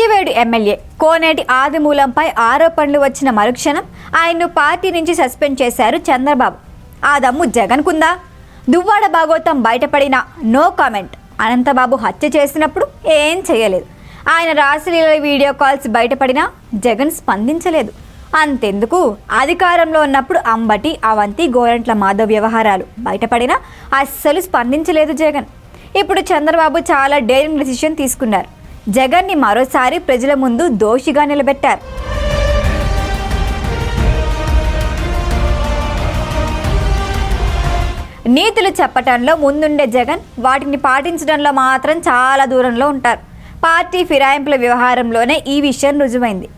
Satyavedu MLA. కోనేటి ఆదిమూలంపై ఆరోపణలు వచ్చిన మరుక్షణం ఆయన్ను పార్టీ నుంచి సస్పెండ్ చేశారు చంద్రబాబు. ఆ దమ్ము జగన్కుందా? దువ్వాడ భాగోతం బయటపడిన నో కామెంట్. అనంతబాబు హత్య చేసినప్పుడు ఏం చేయలేదు. ఆయన రాసలీల వీడియో కాల్స్ బయటపడినా జగన్ స్పందించలేదు. అంతెందుకు? అధికారంలో ఉన్నప్పుడు అంబటి అవంతి గోరంట్ల మాధవ్ వ్యవహారాలు బయటపడినా అస్సలు స్పందించలేదు జగన్. ఇప్పుడు చంద్రబాబు చాలా డేరింగ్ డెసిషన్ తీసుకున్నారు. జగన్ని మరోసారి ప్రజల ముందు దోషిగా నిలబెట్టారు. నీతులు చెప్పటంలో ముందుండే జగన్ వాటిని పాటించడంలో మాత్రం చాలా దూరంలో ఉంటారు. పార్టీ ఫిరాయింపుల వ్యవహారంలోనే ఈ విషయం రుజువైంది.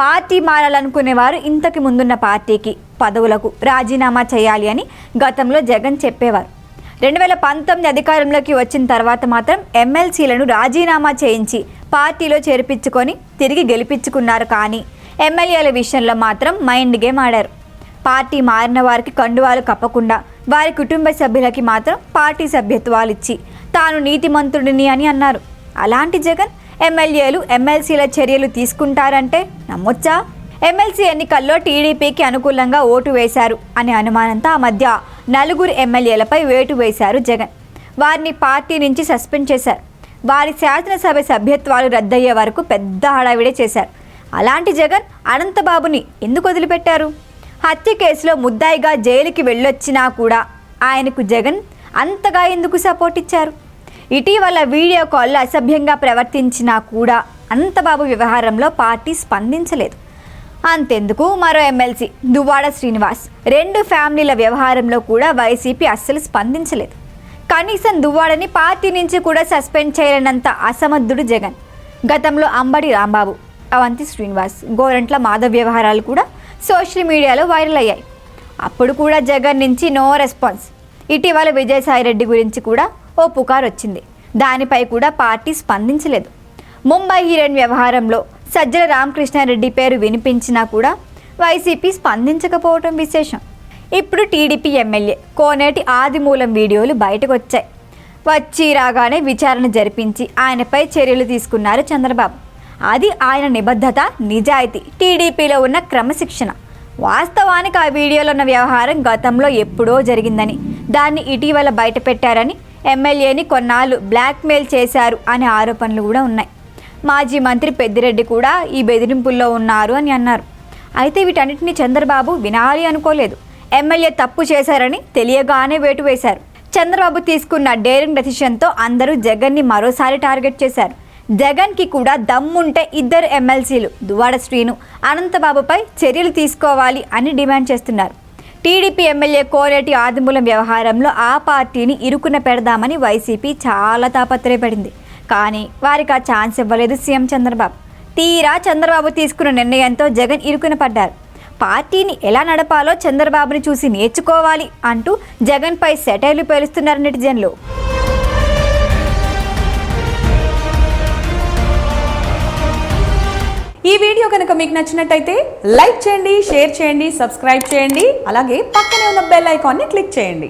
పార్టీ మారాలనుకునేవారు ఇంతకు ముందున్న పార్టీకి పదవులకు రాజీనామా చేయాలి అని గతంలో జగన్ చెప్పేవారు. రెండు వేల పంతొమ్మిది అధికారంలోకి వచ్చిన తర్వాత మాత్రం ఎమ్మెల్సీలను రాజీనామా చేయించి పార్టీలో చేర్పించుకొని తిరిగి గెలిపించుకున్నారు కానీ ఎమ్మెల్యేల విషయంలో మాత్రం మైండ్ గేమ్ ఆడారు. పార్టీ మారిన వారికి కండువాలు కప్పకుండా వారి కుటుంబ సభ్యులకి మాత్రం పార్టీ సభ్యత్వాలు ఇచ్చి తాను నీతిమంతుడిని అని అన్నారు. అలాంటి జగన్ ఎమ్మెల్యేలు ఎమ్మెల్సీల చర్యలు తీసుకుంటారంటే నమ్మొచ్చా? ఎమ్మెల్సీ ఎన్నికల్లో టీడీపీకి అనుకూలంగా ఓటు వేశారు అనే అనుమానంతో ఆ మధ్య నలుగురు ఎమ్మెల్యేలపై వేటు వేశారు జగన్. వారిని పార్టీ నుంచి సస్పెండ్ చేశారు. వారి శాసనసభ సభ్యత్వాలు రద్దయ్యే వరకు పెద్ద హడావిడే చేశారు. అలాంటి జగన్ అనంతబాబుని ఎందుకు వదిలిపెట్టారు? హత్య కేసులో ముద్దాయిగా జైలుకి వెళ్ళొచ్చినా కూడా ఆయనకు జగన్ అంతగా ఎందుకు సపోర్ట్ ఇచ్చారు? ఇటీవల వీడియో కాల్లో అసభ్యంగా ప్రవర్తించినా కూడా అనంతబాబు వ్యవహారంలో పార్టీ స్పందించలేదు. అంతెందుకు మరో ఎమ్మెల్సీ దువ్వాడ శ్రీనివాస్. రెండు ఫ్యామిలీల వ్యవహారంలో కూడా వైసీపీ అస్సలు స్పందించలేదు. కనీసం దువ్వాడని పార్టీ నుంచి కూడా సస్పెండ్ చేయలేనంత అసమర్థుడు జగన్. గతంలో అంబడి రాంబాబు అవంతి శ్రీనివాస్ గోరంట్ల మాధవ్ వ్యవహారాలు కూడా సోషల్ మీడియాలో వైరల్ అయ్యాయి. అప్పుడు కూడా జగన్ నుంచి నో రెస్పాన్స్. ఇటీవల విజయసాయిరెడ్డి గురించి కూడా ఓ పుకార్ వచ్చింది దానిపై కూడా పార్టీ స్పందించలేదు. ముంబై హీరోయిన్ వ్యవహారంలో సజ్జల రామకృష్ణారెడ్డి పేరు వినిపించినా కూడా వైసీపీ స్పందించకపోవటం విశేషం. ఇప్పుడు టీడీపీ ఎమ్మెల్యే కోనేటి ఆదిమూలం వీడియోలు బయటకు వచ్చాయి వచ్చి రాగానే విచారణ జరిపించి ఆయనపై చర్యలు తీసుకున్నారు చంద్రబాబు. అది ఆయన నిబద్ధత నిజాయితీ టీడీపీలో ఉన్న క్రమశిక్షణ. వాస్తవానికి ఆ వీడియోలో ఉన్న వ్యవహారం గతంలో ఎప్పుడో జరిగిందని దాన్ని ఇటీవల బయటపెట్టారని ఎమ్మెల్యేని కొన్నాళ్ళు బ్లాక్మెయిల్ చేశారు అనే ఆరోపణలు కూడా ఉన్నాయి. మాజీ మంత్రి పెద్దిరెడ్డి కూడా ఈ బెదిరింపుల్లో ఉన్నారు అని అన్నారు. అయితే వీటన్నిటిని చంద్రబాబు వినాలి అనుకోలేదు. ఎమ్మెల్యే తప్పు చేశారని తెలియగానే వేటు వేశారు. చంద్రబాబు తీసుకున్న డేరింగ్ డెసిషన్తో అందరూ జగన్ని మరోసారి టార్గెట్ చేశారు. జగన్కి కూడా దమ్ముంటే ఇద్దరు ఎమ్మెల్సీలు దువాడ శ్రీను అనంతబాబుపై చర్యలు తీసుకోవాలి అని డిమాండ్ చేస్తున్నారు. టీడీపీ ఎమ్మెల్యే కోరేటి ఆదిమూలం వ్యవహారంలో ఆ పార్టీని ఇరుకున పెడదామని వైసీపీ చాలా తాపత్రయపడింది. కానీ వారికి ఆ ఛాన్స్ ఇవ్వలేదు సీఎం చంద్రబాబు. తీరా చంద్రబాబు తీసుకున్న నిర్ణయంతో జగన్ ఇరుకున పడ్డారు. పార్టీని ఎలా నడపాలో చంద్రబాబుని చూసి నేర్చుకోవాలి అంటూ జగన్పై సెటైర్లు పేలుస్తున్నారు నెటిజన్లు. ఈ వీడియో కనుక మీకు నచ్చినట్టయితే లైక్ చేయండి షేర్ చేయండి సబ్స్క్రైబ్ చేయండి అలాగే పక్కనే ఉన్న బెల్ ఐకాన్ని క్లిక్ చేయండి.